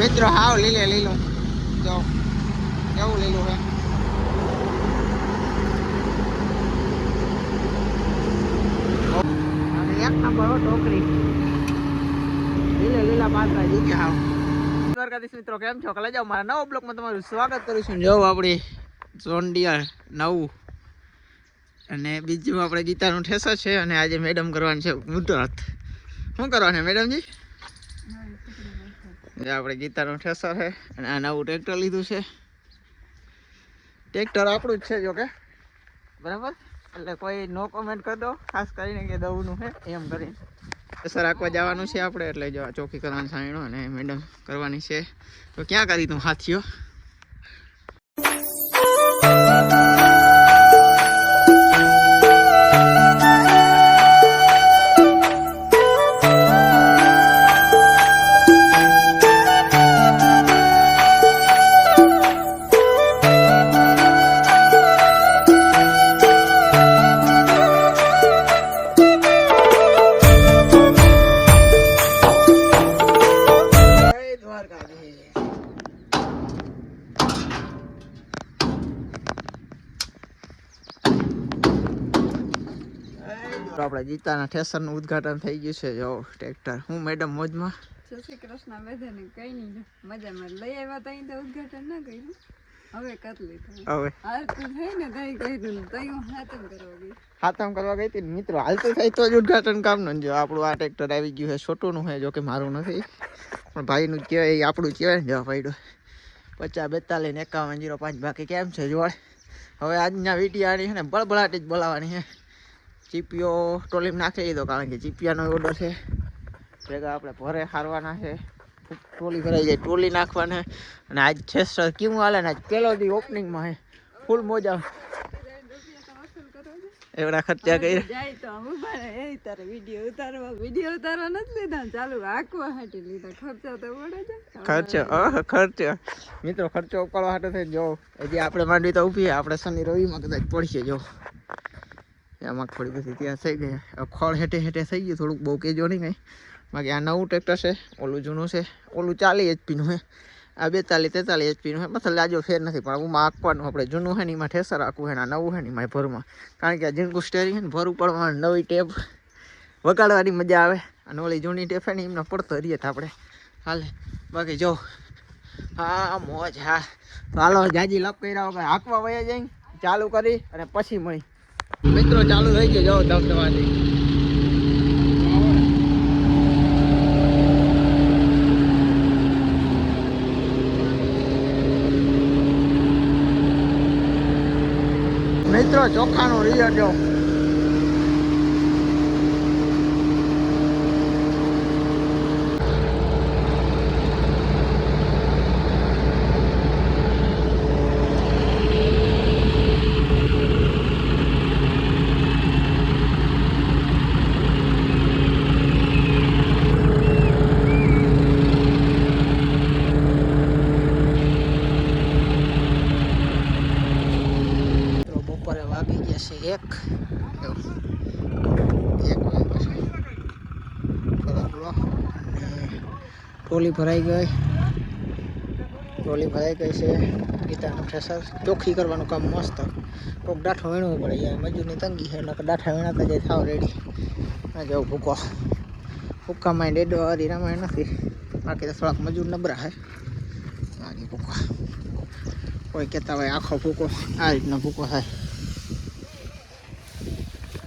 મિત્રો હાવ લીલે લીલું. જો કેવું લીલું હે? એક નંબર ટોકરી લીલે લીલા પાત્રા જીકે હાવ. દ્વારકાધીશ મિત્રો કેમ છો? કલે જાઓ મારા નવા બ્લોકમાં તમારું સ્વાગત કરું છું. જો આપણી જોન્ડિયર નવું. અને બીજું આપણે ગીતાનું ઠેસર છે અને આજે મેડમ કરવાની છે મુહૂર્ત શું કરવાનું છે મેડમજી આપણે ગીતાનું ઠેસર છે અને આ નવું ટ્રેક્ટર લીધું છે. ટ્રેક્ટર આપણું જ છે જોકે બરાબર? એટલે કોઈ નો કોમેન્ટ કરી દો, ખાસ કરીને કે દવનું છે એમ કરીને. સર રાખવા જવાનું છે આપણે, એટલે જો ચોખ્ખી કરવાની સાઈણો અને મેડમ કરવાની છે. તો ક્યાં કરી તું, હાથીઓ? તો આપણે ગીતાના ઠેસરનું ઉદઘાટન થઈ ગયું છે. જો ટ્રેક્ટર. હું મેડમ મોજમાં? જય શ્રી કૃષ્ણ બધાને કઈ નહીં. મજામાં લઈ આવ્યા તઈ તો ઉદ્ઘાટન ના કર્યું. હવે કરી લીધું. હવે? હાલ તો થઈ ને તઈ કર્યું તઈ હું હાથમ કરવા ગઈ. હાથમ કરવા ગઈ હતી મિત્રો હાલતું થાય તો જ ઉદ્ઘાટન કામનું ને જો આપણું આ ટ્રેક્ટર આવી ગયું છે. છોટુંનું છે જો કે મારું નથી. પણ ભાઈનું કહેવાય એ આપણું કહેવાય ને જો ભાઈડું. પચાસ બેતાલીસ એકાવન જીરો પાંચ બાકી કેમ છે? જોડ હવે આજના વીડિયાની છે ને બળબળાટી જ બોલાવાની છે. ચીપીઓ ટોલીમાં નાખી દીધો કારણ કે ચીપિયાનો ઓર્ડર છે. ભેગા આપણે ભરે હારવાના છે. ટોલી ભરાઈ જાય ટોલી નાખવાને. અને આજ છે સર કેવું હાલે ને આજ પહેલો દી ઓપનિંગમાં હે. ફૂલ મોજા. એવડા ખર્ચા કરી જાય તો આમ એ તારે વીડિયો ઉતારવા વીડિયો ઉતારવા નથી લીધા ચાલુ આંકવા હાટી લીધા. ખર્ચા તો પડે છે ખર્ચો અહ ખર્ચો. મિત્રો ખર્ચો ઉપાડવા હાટો થઈ જો હજી આપણે માંડવી તો ઊભી આપણે શનિ રવિમાં કદાચ પડશે જો. આ થોડી બધી ત્યાં થઈ ગઈ. ખળ હેઠે હેઠે થઈ ગયું, થોડુંક બહુ કહેજો નહીં કંઈ. બાકી આ નવું ટ્રેક્ટર છે, ઓલું જૂનું છે, ઓલું ચાલી એચપીનું છે આ બેતાલીસ, તેતાલીસ એચપીનું છે મતલબ લાજો ફેર નથી પણ હું આંકવાનું આપણે જૂનું છે ને એમાં ઠેસર આખું છે ને નવું છે ને એમાં ભરમાં. કારણ કે આ ઝીણકું સ્ટેરિંગ છે ને ભર ઉપાડવામાં નવી ટેપ વગાડવાની મજા આવે. અને ઓલી જૂની ટેપ છે ને એમને પડતો રહીએ તો આપણે હાલે. બાકી જો, હા, મોજ, હા. હાલો, જાજી લપ કર્યા વગર હાંકવા વયા જઈ ચાલુ કરી અને પછી મળી. મિત્રો ચાલુ થઈ ગયો. જો ધબધબાથી મિત્રો ચોખાનું રિયર જો મિત્રો બપોરે વાગી ગયા છે એક જો. એક વાગ્યા છે થોડોક લો. અને ટોલી ભરાઈ ગઈ. ટોલી ભરાઈ ગઈ છે. ગીતાનું ઠેસર ચોખ્ખી કરવાનું કામ મસ્ત. કોક ડાઠો વીણવું પડે યાર, મજૂરની તંગી છે એટલે ડાઠા વીણાતા જાય, થાવ રેડી ના જાવ ભૂકો. ભૂકામાં ડેડો હરી રામાયણ નથી. બાકી તો થોડાક મજૂર નબરા છે. આની ભૂકો. કોઈ કહેતા હોય આખો ભૂકો, આ રીતનો ભૂકો થાય.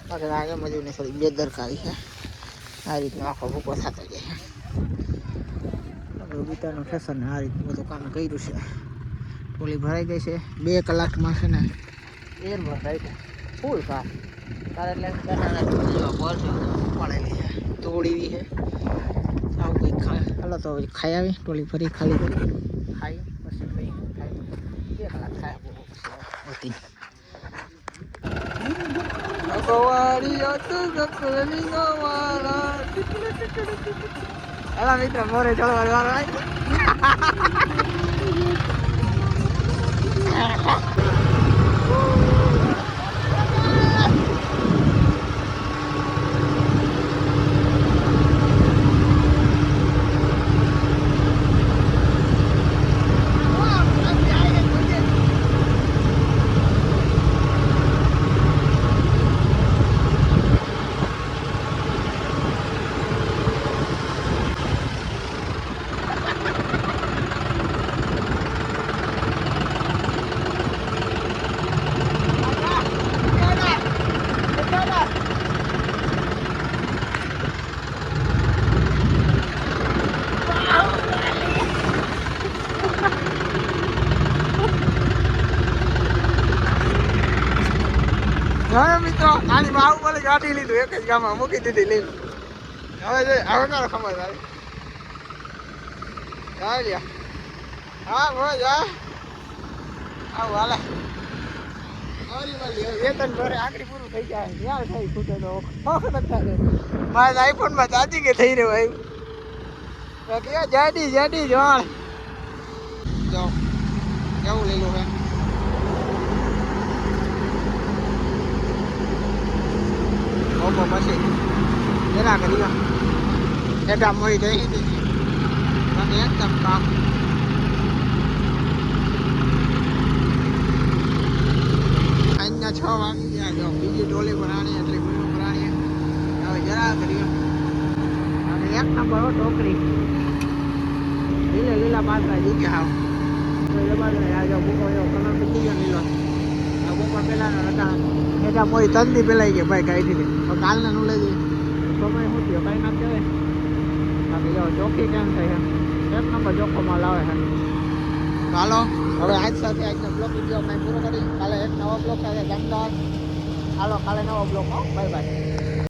બાકી આગળ મજૂરની થોડી બેદરકારી છે. આ રીતનો આખો ભૂકો થતો જાય. ગીતાનું ફેશન આ રીતનું બધું કર્યું છે. ટોલી ભરાઈ ગઈ છે. બે કલાકમાં છે ને એર ભરાઈ છે ફૂલ કાર તારે એટલે પડેલી છે તોડી છે. આવું કંઈક ખાય. હાલો તો ખાઈ આવી. ટોલી ફરી ખાલી કરી. ખાઈ, પછી કંઈ ખાઈ. બે કલાક ખાય પછી એલા મિત્ર મોરે ચડવા વાળો આવી આની માં આવું બોલે ગાડી લીધું, એક જ ગામમાં મૂકી દીધી લઈને હવે જો, હવે કારો ખબર આવી હા લ્યા. હા આવું હાલે. હવે વેતન ભરે, આખરી પૂરું થઈ જાય. યાર થઈ ખૂટે તો મારા આઈફોનમાં ચાર્જિંગ થઈ રહ્યો આવ્યું કે જાડી જાડી, જોણ. જો કેવું લીલું હે ઓપો પછી જરા કરી એટા મોઈ દઈ દીધી અને એકદમ કામ અહીંયા છ વાગી ગયા જો બીજી ટોલી ભરાણી એટલે ગુનો ભરાણી હવે જરા કરી અને એક નંબર હો ટોકરી લીલા લીલા પાત્રા જીકે હાવ તો એ બાજુ આ જો બુકો એવો કલર બદલી ગયો લીલો આ બુકો પેલાનો હતા એટા મોઈ તંદી પેલાઈ ગયા ભાઈ કાઢી દીધી તો કાલના નું લઈ સમય શું થયો? કાંઈ ના કહેવાય. બાકી જો કેમ થઈ એક નંબર ચોખ્ખોમાં લાવે છે ચાલો હવે આજ સાથે આજનો બ્લોક વીડિયો આપણે પૂરો કરી. કાલે એક નવો બ્લોક સાથે. અમદાવાદ ચાલો કાલે નવો બ્લોગ હો. Bye bye.